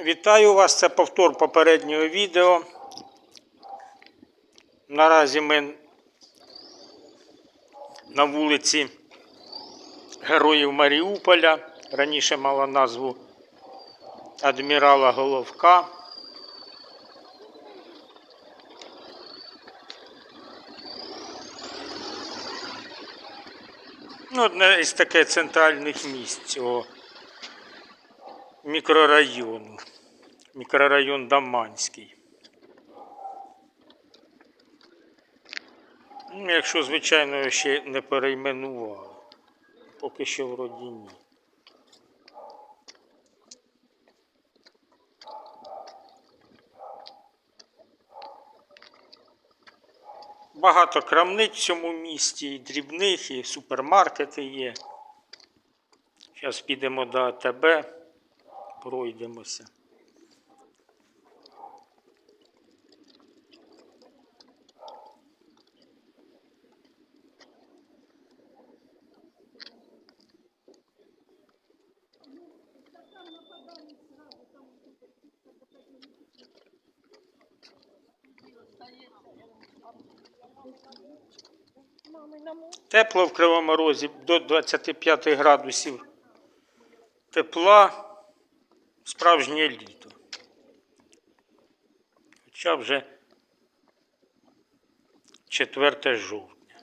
Вітаю вас, це повтор попереднього відео. Наразі ми на вулиці Героїв Маріуполя. Раніше мала назву адмірала Головка. Ну, одне із таких центральних місць цього мікрорайону. Мікрорайон Даманський. Ну, якщо, звичайно, ще не перейменували. Поки що вроді ні. Багато крамниць в цьому місті, і дрібних, і супермаркети є. Зараз підемо до АТБ, пройдемося. Тепло в Кривому Розі до 25 градусів тепла, справжнє літо. Хоча вже 4 жовтня.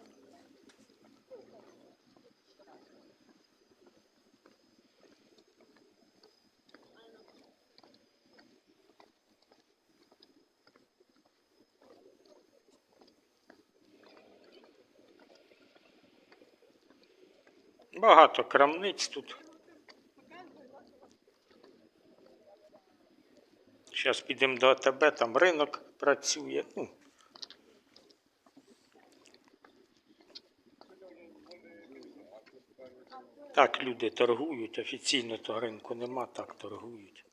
Багато крамниць тут. Зараз підемо до АТБ, там ринок працює. Ну, так люди торгують, офіційно то ринку нема, так торгують.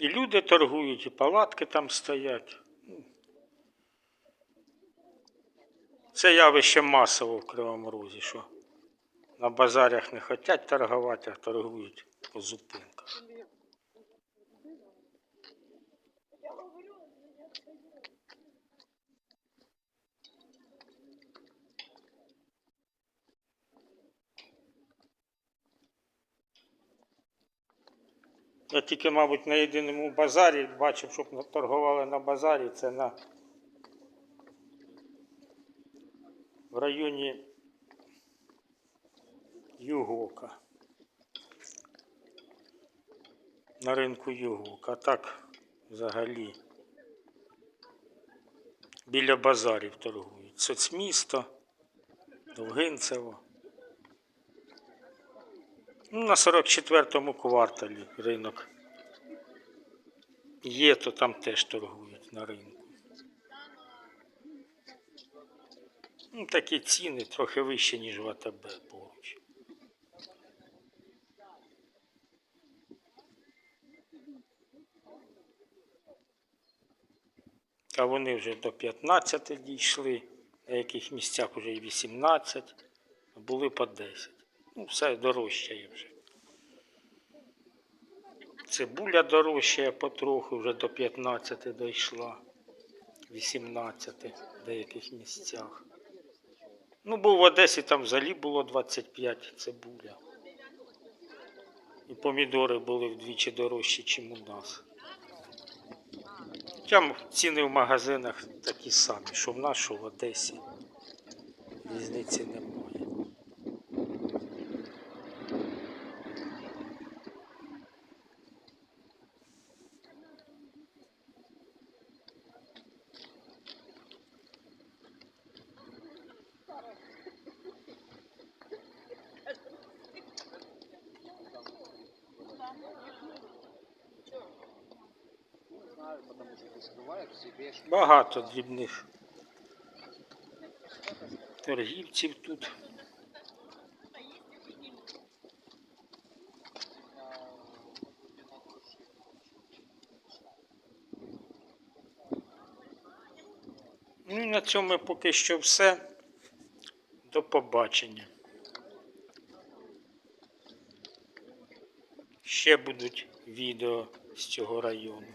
І люди торгують, і палатки там стоять. Ну, Це явище масово в Кривому Розі, що на базарях не хочуть торгувати, а торгують по зупинках. Я тільки, мабуть, на єдиному базарі бачив, щоб торгували на базарі, це на в районі Югока. На ринку Югока. А так взагалі біля базарів торгують. Соцмісто, Довгинцево. Ну, на 44-му кварталі ринок. Є, то там теж торгують на ринку. Ну, такі ціни трохи вищі, ніж в АТБ поруч. А вони вже до 15 дійшли, на яких місцях вже і 18, а були по 10. Ну, все дорожчає вже. Цибуля дорожчає потроху, вже до 15 дійшла, 18 в деяких місцях. Ну, був в Одесі там взагалі було 25 цибуля. І помідори були вдвічі дорожчі, ніж у нас. Там ціни в магазинах такі самі, що в нас, що в Одесі. Різниці немає. Багато дрібних торгівців тут. Ну і на цьому поки що все. До побачення. Ще будуть відео з цього району.